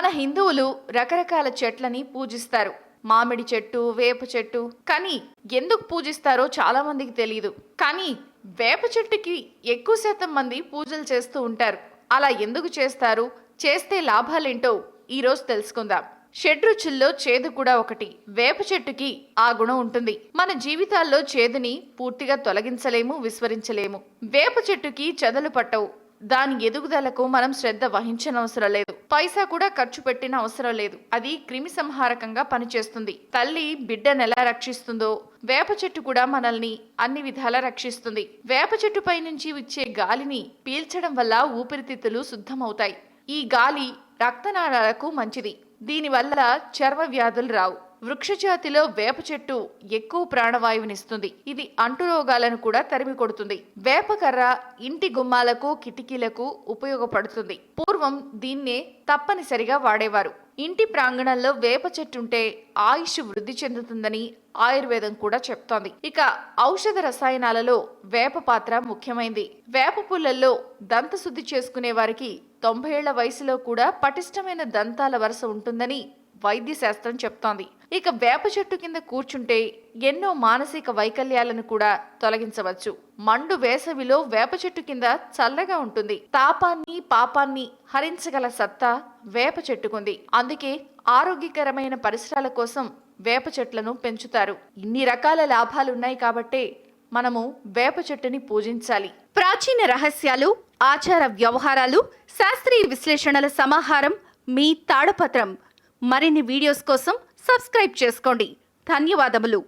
మన హిందువులు రకరకాల చెట్లని పూజిస్తారు. మామిడి చెట్టు వేప చెట్టు. కానీ ఎందుకు పూజిస్తారో చాలా మందికి తెలియదు కానీ వేప చెట్టుకి ఎక్కువ శాతం మంది పూజలు చేస్తూ ఉంటారు. అలా ఎందుకు చేస్తారు? చేస్తే లాభాలేంటో ఈరోజు తెలుసుకుందాం. షడ్రుచుల్లో చేదు కూడా ఒకటి. వేప చెట్టుకి ఆ గుణం ఉంటుంది. మన జీవితాల్లో చేదుని పూర్తిగా తొలగించలేము విస్మరించలేము. వేప చెట్టుకి చెదలు పట్టవు. దాని ఎదుగుదలకు మనం శ్రద్ధ వహించనవసరం లేదు. పైసా కూడా ఖర్చు పెట్టిన అవసరం లేదు. అది క్రిమి సంహారకంగా పనిచేస్తుంది. తల్లి బిడ్డను ఎలా రక్షిస్తుందో వేప చెట్టు కూడా మనల్ని అన్ని విధాలా రక్షిస్తుంది. వేప చెట్టుపై నుంచి వచ్చే గాలిని పీల్చడం వల్ల ఊపిరితిత్తులు శుద్ధమవుతాయి. ఈ గాలి రక్తనాళాలకు మంచిది. దీనివల్ల చర్మ వ్యాధులు రావు. వృక్షజాతిలో వేప చెట్టు ఎక్కువ ప్రాణవాయువునిస్తుంది ఇది అంటురోగాలను కూడా తరిమి కొడుతుంది. వేపకర్ర ఇంటి గుమ్మాలకు కిటికీలకు ఉపయోగపడుతుంది. పూర్వం దీన్నే తప్పనిసరిగా వాడేవారు. ఇంటి ప్రాంగణంలో వేప చెట్టుంటే ఆయుష్ వృద్ధి చెందుతుందని ఆయుర్వేదం కూడా చెప్తోంది. ఇక ఔషధ రసాయనాలలో వేప పాత్ర ముఖ్యమైంది. వేప పుల్లల్లో దంతశుద్ధి చేసుకునే వారికి తొంభై ఏళ్ళ వయసులో కూడా పటిష్టమైన దంతాల వరుస ఉంటుందని వైద్య శాస్త్రం చెప్తోంది. ఇక వేప చెట్టు కింద కూర్చుంటే ఎన్నో మానసిక వైకల్యాలను కూడా తొలగించవచ్చు. మండు వేసవిలో వేప చెట్టు కింద చల్లగా ఉంటుంది. తాపాన్ని పాపాన్ని హరించగల సత్తా వేప చెట్టుకుంది. అందుకే ఆరోగ్యకరమైన పరిసరాల కోసం వేప చెట్లను పెంచుతారు. ఇన్ని రకాల లాభాలున్నాయి కాబట్టే మనము వేప చెట్టుని పూజించాలి. ప్రాచీన రహస్యాలు ఆచార వ్యవహారాలు శాస్త్రీయ విశ్లేషణల సమాహారం మీ తాడపత్రం. మరిన్ని వీడియోస్ కోసం సబ్స్క్రైబ్ చేసుకోండి. ధన్యవాదములు.